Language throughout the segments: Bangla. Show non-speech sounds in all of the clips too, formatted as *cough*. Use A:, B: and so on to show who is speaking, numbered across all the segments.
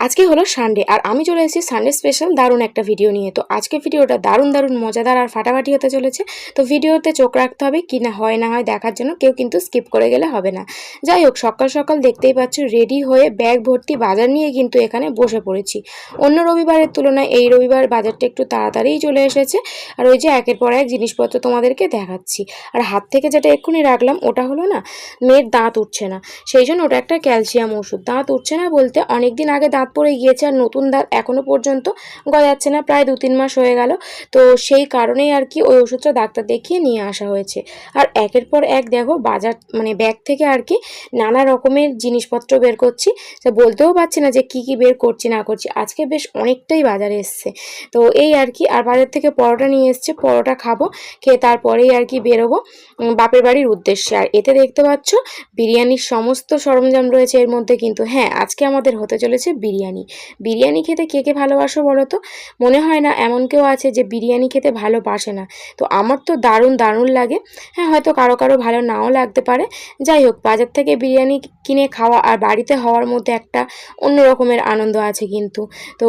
A: আজকে হলো সানডে আর আমি চলে এসেছি সানডে স্পেশাল দারুণ একটা ভিডিও নিয়ে। তো আজকে ভিডিওটা দারুণ দারুণ, মজাদার আর ফাটাফাটি হতে চলেছে। তো ভিডিওতে চোখ রাখতে হবে কি না হয় না হয় দেখার জন্য, কেউ কিন্তু স্কিপ করে গেলে হবে না। যাই হোক, সকাল সকাল দেখতেই পাচ্ছ রেডি হয়ে ব্যাগ ভর্তি বাজার নিয়ে কিন্তু এখানে বসে পড়েছি। অন্য রবিবারের তুলনায় এই রবিবার বাজারটা একটু তাড়াতাড়িই চলে এসেছে। আর ওই যে একের পর এক জিনিসপত্র তোমাদেরকে দেখাচ্ছি। আর হাত থেকে যেটা এক্ষুনি রাখলাম, ওটা হলো না, মেয়ের দাঁত উঠছে না। সেই জন্য ওটা একটা ক্যালসিয়াম ওষুধ। দাঁত উঠছে না বলতে অনেক দিন আগে দাঁত পড়ে গিয়েছে আর নতুন দাঁত এখনও পর্যন্ত গজাচ্ছে না। প্রায় দু তিন মাস হয়ে গেল। তো সেই কারণেই আর কি ওই ওষুধটা ডাক্তার দেখিয়ে নিয়ে আসা হয়েছে। আর একের পর এক দেখো বাজার মানে ব্যাগ থেকে আর কি নানা রকমের জিনিসপত্র বের করছি। বলতেও পারছি না যে কি কি বের করছি, না করছি। আজকে বেশ অনেকটাই বাজারে এসছে। তো এই আর কি আর বাজার থেকে পরোটা নিয়ে এসছে। পরোটা খাব, খেয়ে তারপরেই আর কি বেরোবো। বাপের বাড়ির উদ্দেশ্যে। আর এতে দেখতে পাচ্ছ, বিরিয়ানির সমস্ত সরঞ্জাম রয়েছে এর মধ্যে। কিন্তু হ্যাঁ আজকে আমাদের হতে চলেছে বিরিয়ানি। বিরিয়ানি। বিরিয়ানি খেতে কে কে ভালোবাসো বলো তো মনে হয় না এমন কেউ আছে যে বিরিয়ানি খেতে ভালোবাসে না। তো আমার তো দারুণ দারুণ লাগে। হ্যাঁ হয়তো কারও কারও ভালো নাও লাগতে পারে। যাই হোক, বাজার থেকে বিরিয়ানি কিনে খাওয়া আর বাড়িতে হওয়ার মধ্যে একটা অন্য রকমের আনন্দ আছে কিন্তু। তো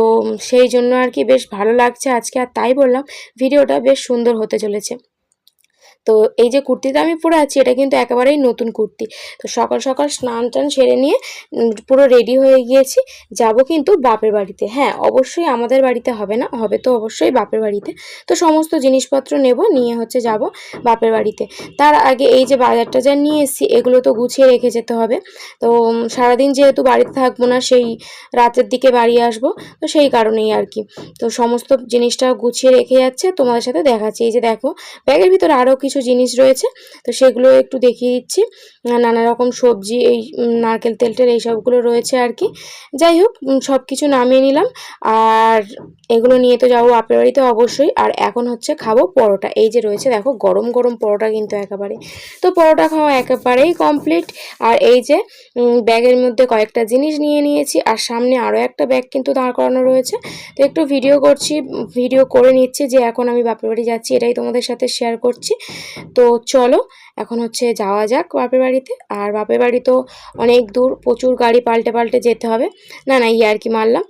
A: সেই জন্য আর কি বেশ ভালো লাগছে আজকে। আর তাই বললাম, ভিডিওটা বেশ সুন্দর হতে চলেছে। তো এই যে কুর্তিটা আমি পরে আছি, এটা কিন্তু একেবারেই নতুন কুর্তি। তো সকাল সকাল স্নান টান সেরে নিয়ে পুরো রেডি হয়ে গিয়েছি। যাব কিন্তু বাপের বাড়িতে। হ্যাঁ অবশ্যই আমাদের বাড়িতে হবে না, হবে তো অবশ্যই বাপের বাড়িতে। তো সমস্ত জিনিসপত্র নেব, নিয়ে হচ্ছে যাব বাপের বাড়িতে। তার আগে এই যে বাজারটা যা নিয়ে এসেছি, এগুলো তো গুছিয়ে রেখে যেতে হবে। তো সারাদিন যেহেতু বাড়িতে থাকব না, সেই রাতের দিকে বাড়ি আসব, তো সেই কারণেই আর কি। তো সমস্ত জিনিসটা গুছিয়ে রেখে যাচ্ছে, তোমাদের সাথে দেখাচ্ছি। এই যে দেখো, ব্যাগের ভিতরে আরও কিছু জিনিস রয়েছে। তো সেগুলো একটু দেখিয়ে দিচ্ছি। নানা রকম সবজি, এই নারকেল তেল টেল এইসবগুলো রয়েছে আর কি। যাই হোক সব কিছু নামিয়ে নিলাম। আর এগুলো নিয়ে তো যাব বাপের বাড়িতে অবশ্যই। আর এখন হচ্ছে খাব পরোটা। এই যে রয়েছে, দেখো, গরম গরম পরোটা কিন্তু একেবারে। তো পরোটা খাওয়া একেবারেই কমপ্লিট আর এই যে ব্যাগের মধ্যে কয়েকটা জিনিস নিয়ে নিয়েছি। আর সামনে আরও একটা ব্যাগ কিন্তু দাঁড় করানো রয়েছে। তো একটু ভিডিও করছি, ভিডিও করে নিচ্ছি যে এখন আমি বাপের বাড়ি যাচ্ছি, এটাই তোমাদের সাথে শেয়ার করছি। তো চলো, এখন হচ্ছে যাওয়া যাক বাপের বাড়িতে। আর বাপের বাড়ি তো অনেক দূর, প্রচুর গাড়ি পাল্টে পাল্টে যেতে হবে। না না এই আর কি মারলাম।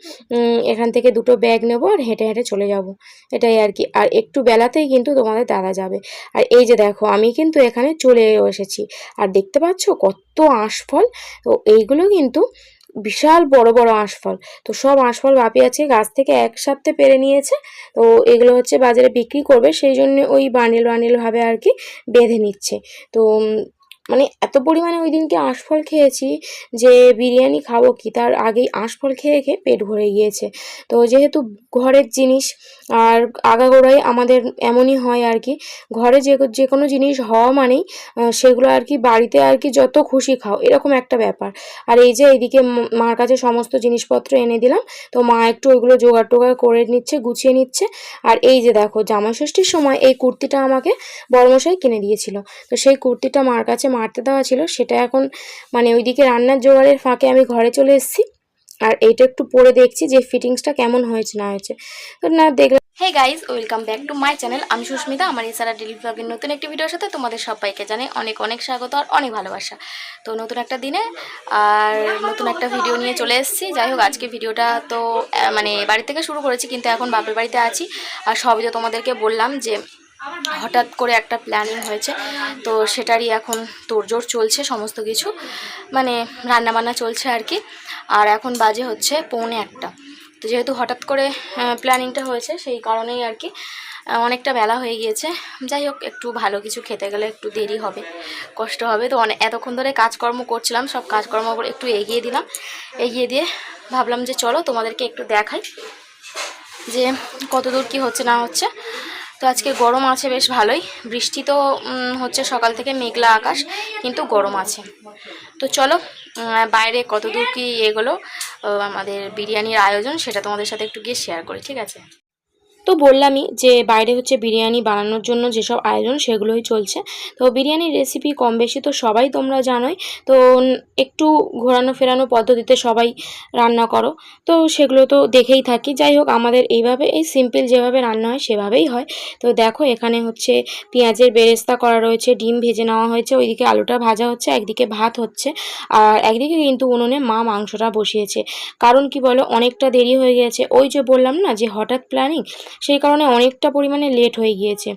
A: এখান থেকে দুটো ব্যাগ নেব আর হেঁটে হেঁটে চলে যাব। এটাই আর কি। আর একটু বেলাতেই কিন্তু তোমাদের দাদা যাবে। আর এই যে দেখো, আমি কিন্তু এখানে চলে এসেছি। আর দেখতে পাচ্ছ কত আঁশফল? তো এইগুলো কিন্তু বিশাল বড় বড় আঁশফল। তো সব আঁশফল বাপি আছে, গাছ থেকে একসাথে পেরে নিয়েছে। তো এগুলো হচ্ছে বাজারে বিক্রি করবে, সেই জন্য ওই বানিল বানিলভাবে আর কি বেঁধে নিচ্ছে। তো মানে এত পরিমাণে ওই দিনকে আঁশফল খেয়েছি যে বিরিয়ানি খাব কি? তার আগেই আঁশফল খেয়ে খেয়ে পেট ভরে গিয়েছে। তো যেহেতু ঘরের জিনিস, আর আগাগোড়াই আমাদের এমনই হয় আর কি, ঘরে যে যে কোনো জিনিস হওয়া মানেই সেগুলো আর কি বাড়িতে আর কি যত খুশি খাও, এরকম একটা ব্যাপার। আর এই যে এইদিকে মার কাছে সমস্ত জিনিসপত্র এনে দিলাম, তো মা একটু ওইগুলো জোগাড় টোগাড় করে নিচ্ছে, গুছিয়ে নিচ্ছে। আর এই যে দেখো, জামাষষ্ঠীর সময় এই কুর্তিটা আমাকে বড়মশাই কিনে দিয়েছিল। তো সেই কুর্তিটা মার কাছে মারতে দেওয়া ছিল, সেটা এখন মানে ওইদিকে রান্নার জোগাড়ের ফাঁকে আমি ঘরে চলে এসেছি। আর এইটা একটু পরে দেখছি যে ফিটিংসটা কেমন হয়েছে, না হয়েছে। তো না দেখলাম hey guys welcome back to my channel আমি সুস্মিতা, আমার ইসারা ডেলি ব্লগের নতুন একটি ভিডিওর সাথে তোমাদের সবাইকে জানে অনেক অনেক স্বাগত আর অনেক ভালোবাসা। তো নতুন একটা দিনে আর নতুন একটা ভিডিও নিয়ে চলে এসেছি। যাই হোক, আজকে ভিডিওটা তো মানে বাড়ি থেকে শুরু করেছি, কিন্তু এখন বাপের বাড়িতে আছি। আর সবই তো তোমাদেরকে বললাম যে হঠাৎ করে একটা প্ল্যানিং হয়েছে। তো সেটারই এখন তোড়জোড় চলছে সমস্ত কিছু। মানে রান্নাবান্না চলছে আর কি। আর এখন বাজে হচ্ছে পৌনে একটা। তো যেহেতু হঠাৎ করে প্ল্যানিংটা হয়েছে, সেই কারণেই আর কি অনেকটা বেলা হয়ে গিয়েছে। যাই হোক, একটু ভালো কিছু খেতে গেলে একটু দেরি হবে, কষ্ট হবে। তো অনেক এতক্ষণ ধরে কাজকর্ম করছিলাম, সব কাজকর্ম একটু এগিয়ে দিলাম। এগিয়ে দিয়ে ভাবলাম যে চলো তোমাদেরকে একটু দেখাই যে কত দূর কী হচ্ছে না হচ্ছে। তো আজকে গরম আছে বেশ ভালোই। বৃষ্টি তো হচ্ছে সকাল থেকে মেঘলা আকাশ, কিন্তু গরম আছে। তো চলো বাইরে কতদূর কি এগুলো আমাদের বিরিয়ানির আয়োজন, সেটা তোমাদের সাথে একটু গিয়ে শেয়ার করি, ঠিক আছে? তো বললামই যে বাইরে হচ্ছে বিরিয়ানি বানানোর জন্য যেসব আয়োজন সেগুলোই চলছে। তো বিরিয়ানির রেসিপি কম বেশি তো সবাই তোমরা জানোই। তো একটু ঘোরানো ফেরানো পদ্ধতিতে সবাই রান্না করো। তো সেগুলো তো দেখেই থাকি। যাই হোক, আমাদের এইভাবে, এই সিম্পল যেভাবে রান্না হয় সেভাবেই হয়। তো দেখো, এখানে হচ্ছে পেঁয়াজের বেরেস্তা করা রয়েছে, ডিম ভেজে নেওয়া হয়েছে, ওইদিকে আলুটা ভাজা হচ্ছে, একদিকে ভাত হচ্ছে, আর একদিকে কিন্তু উনুনে মা মাংসটা বসিয়েছে। কারণ কি বলো, অনেকটা দেরি হয়ে গেছে। ওই যে বললাম না যে হঠাৎ প্ল্যানিং সেই কারণে অনেকটা পরিমাণে লেট হয়ে গিয়েছে।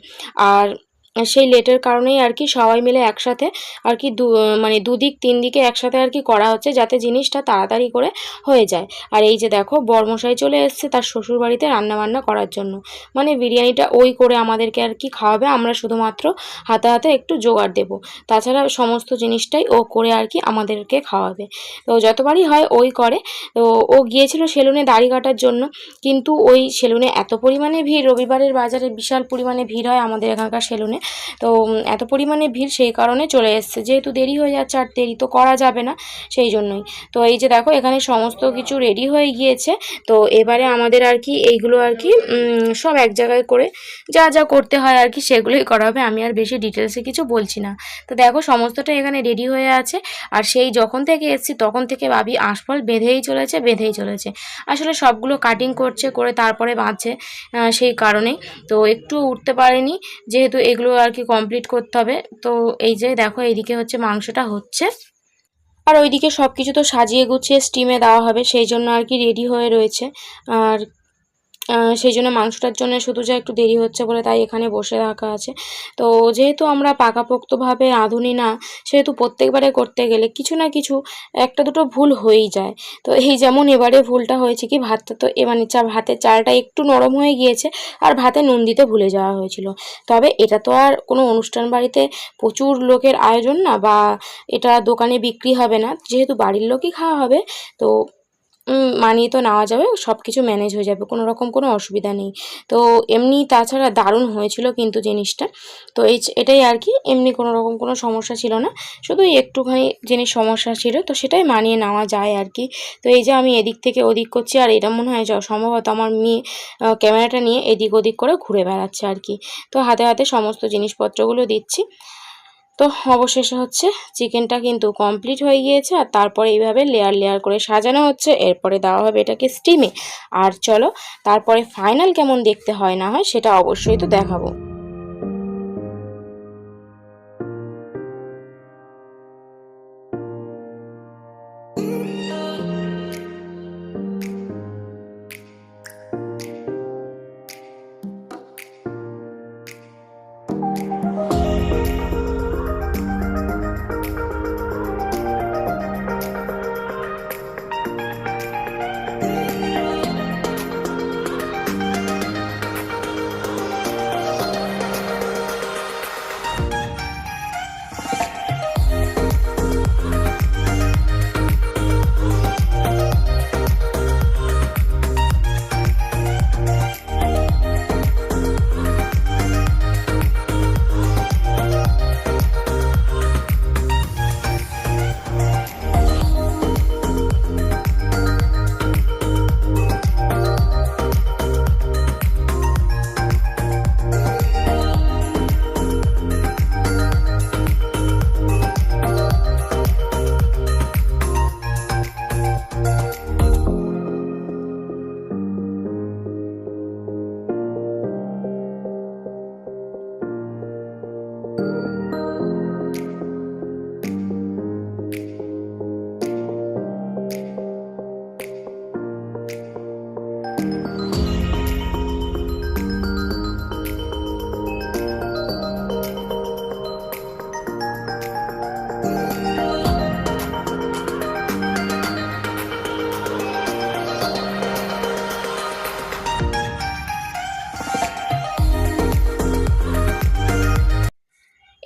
A: আর সেই লেটের কারণেই আর কি সবাই মিলে একসাথে আর কি দু মানে দুদিক তিন দিকে একসাথে আর কি করা হচ্ছে যাতে জিনিসটা তাড়াতাড়ি করে হয়ে যায়। আর এই যে দেখো, বরমশাই চলে এসছে তার শ্বশুর বাড়িতে রান্নাবান্না করার জন্য। মানে বিরিয়ানিটা ওই করে আমাদেরকে আর কি খাওয়াবে, আমরা শুধুমাত্র হাতে হাতে একটু জোগাড় দেব। তাছাড়া সমস্ত জিনিসটাই ও করে আর কি আমাদেরকে খাওয়াবে। তো যতবারই হয় ওই করে। তো ও গিয়েছিল সেলুনে দাড়ি কাটার জন্য, কিন্তু ওই সেলুনে এত পরিমাণে ভিড়, রবিবারের বাজারে বিশাল পরিমাণে ভিড় হয় আমাদের এখানকার সেলুনে। তো এত পরিমাণে ভিড় সেই কারণে চলে এসছে। যেহেতু দেরি হয়ে যাচ্ছে আর দেরি তো করা যাবে না, সেই জন্যই। তো এই যে দেখো, এখানে সমস্ত কিছু রেডি হয়ে গিয়েছে। তো এবারে আমাদের আর কি এইগুলো আর কি সব এক জায়গায় করে যা যা করতে হয় আর কি সেগুলোই করা হবে। আমি আর বেশি ডিটেলসে কিছু বলছি না। তো দেখো, সমস্তটা এখানে রেডি হয়ে আছে। আর সেই যখন থেকে এসছি, তখন থেকে ভাবি আশফল বেঁধেই চলেছে বেঁধেই চলেছে। আসলে সবগুলো কাটিং করছে, করে তারপরে বাঁধছে সেই কারণেই। তো একটু উঠতে পারেনি, যেহেতু এগুলো আর কি কমপ্লিট করতে হবে। তো এই যে দেখো, এইদিকে হচ্ছে মাংসটা হচ্ছে। আর ওইদিকে সব কিছু তো সাজিয়ে গুছিয়ে স্টিমে দেওয়া হবে, সেই জন্য আর কি রেডি হয়ে রয়েছে। আর সেই জন্য মাংসটার জন্য শুধু যা একটু দেরি হচ্ছে বলে তাই এখানে বসে রাখা আছে। তো যেহেতু আমরা পাকাপোক্তভাবে রাঁধুনি না, সেহেতু প্রত্যেকবারে করতে গেলে কিছু না কিছু একটা দুটো ভুল হয়েই যায়। তো এই যেমন এবারে ভুলটা হয়েছে কি, ভাতটা তো মানে চা, ভাতের চালটা একটু নরম হয়ে গিয়েছে আর ভাতে নুন দিতে ভুলে যাওয়া হয়েছিল। তবে এটা তো আর কোনো অনুষ্ঠান বাড়িতে প্রচুর লোকের আয়োজন না বা এটা দোকানে বিক্রি হবে না। যেহেতু বাড়ির লোকই খাওয়া হবে, তো মানিয়ে তো নেওয়া যাবে সব কিছু ম্যানেজ হয়ে যাবে, কোনো রকম কোনো অসুবিধা নেই। তো এমনি তাছাড়া দারুণ হয়েছিল কিন্তু জিনিসটা। তো এই এটাই আর কি, এমনি কোনো রকম কোনো সমস্যা ছিল না। শুধু একটুখানি জিনিস সমস্যা ছিল, তো সেটাই মানিয়ে নেওয়া যায় আর কি। তো এই যে আমি এদিক থেকে ওদিক করছি, আর এটা মনে হয় সম্ভবত আমার মেয়ে ক্যামেরাটা নিয়ে এদিক ওদিক করে ঘুরে বেড়াচ্ছে আর কি। তো হাতে হাতে সমস্ত জিনিসপত্রগুলো দিচ্ছি। তো অবশেষে হচ্ছে চিকেনটা কিন্তু কমপ্লিট হয়ে গিয়েছে আর তারপরে এইভাবে লেয়ার লেয়ার করে সাজানো হচ্ছে। এরপরে দেওয়া হবে এটাকে স্টিমে আর চলো, তারপরে ফাইনাল কেমন দেখতে হয় না হয় সেটা অবশ্যই তো দেখাবো।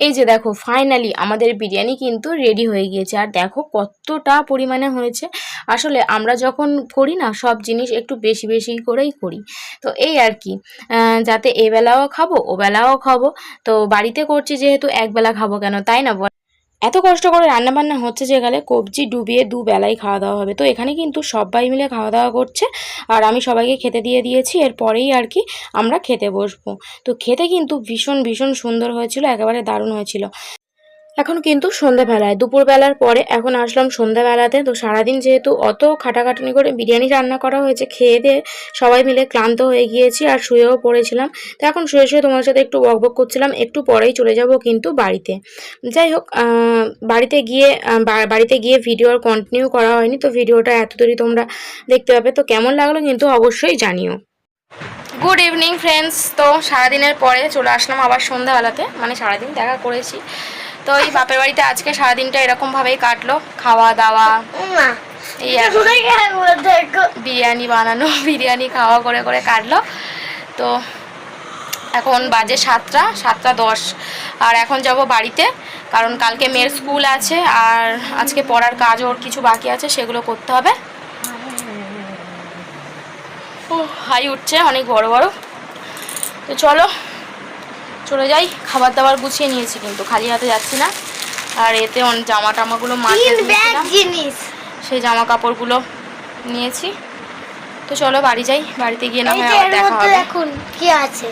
A: এই যে দেখো ফাইনালি আমাদের বিরিয়ানি কিন্তু রেডি হয়ে গিয়েছে। আর দেখো কতটা পরিমাণে হয়েছে। আসলে আমরা যখন করি না, সব জিনিস একটু বেশি বেশি করেই করি। তো এই আর কি যাতে এবেলাও খাব, ওবেলাও খাব। তো বাড়িতে করছি যেহেতু একবেলা খাব কেন, তাই না এত কষ্ট করে রান্নাবান্না হচ্ছে যে গেলে কবজি ডুবিয়ে দু বেলাই খাওয়া দাওয়া হবে। তো এখানে কিন্তু সবাই মিলে খাওয়া দাওয়া করছে আর আমি সবাইকে খেতে দিয়ে দিয়েছি এরপরেই আর কি আমরা খেতে বসবো। তো খেতে কিন্তু ভীষণ ভীষণ সুন্দর হয়েছিল, একেবারে দারুণ হয়েছিল। এখন কিন্তু সন্ধ্যাবেলায় দুপুরবেলার পরে এখন আসলাম সন্ধ্যাবেলাতে তো সারাদিন যেহেতু অত খাটাখাটনি করে বিরিয়ানি রান্না করা হয়েছে, খেয়ে দিয়ে সবাই মিলে ক্লান্ত হয়ে গিয়েছি আর শুয়েও পড়েছিলাম। তো এখন শুয়ে শুয়ে তোমার সাথে একটু বকবক করছিলাম, একটু পরেই চলে যাব কিন্তু বাড়িতে। যাই হোক বাড়িতে গিয়ে বাড়িতে গিয়ে ভিডিও আর কন্টিনিউ করা হয়নি, তো ভিডিওটা এত এতদূরই তোমরা দেখতে পাবে। তো কেমন লাগল কিন্তু অবশ্যই জানিও। গুড ইভিনিং ফ্রেন্ডস তো সারাদিনের পরে চলে আসলাম আবার সন্ধ্যাবেলাতে মানে সারাদিন দেখা করেছি। তো এই বাপের বাড়িতে আজকে সারাদিনটা এরকমভাবেই কাটলো। খাওয়া দাওয়া এই বিরিয়ানি বানানো *laughs* বিরিয়ানি খাওয়া করে করে কাটলো। তো এখন বাজে সাতটা সাতটা দশ। আর এখন যাব বাড়িতে কারণ কালকে মেয়ের স্কুল আছে আর আজকে পড়ার কাজ ওর কিছু বাকি আছে সেগুলো করতে হবে। হাই উঠছে অনেক বড় বড়। তো চলো চলে যাই খাবার দাবার গুছিয়ে নিয়েছি কিন্তু খালি হাতে যাচ্ছি না। আর এতে জামা টামাগুলো গুলো
B: জিনিস।
A: সেই জামা কাপড়গুলো নিয়েছি। তো চলো বাড়ি যাই বাড়িতে গিয়ে না হয় দেখা হবে।
B: এখন কি আছে?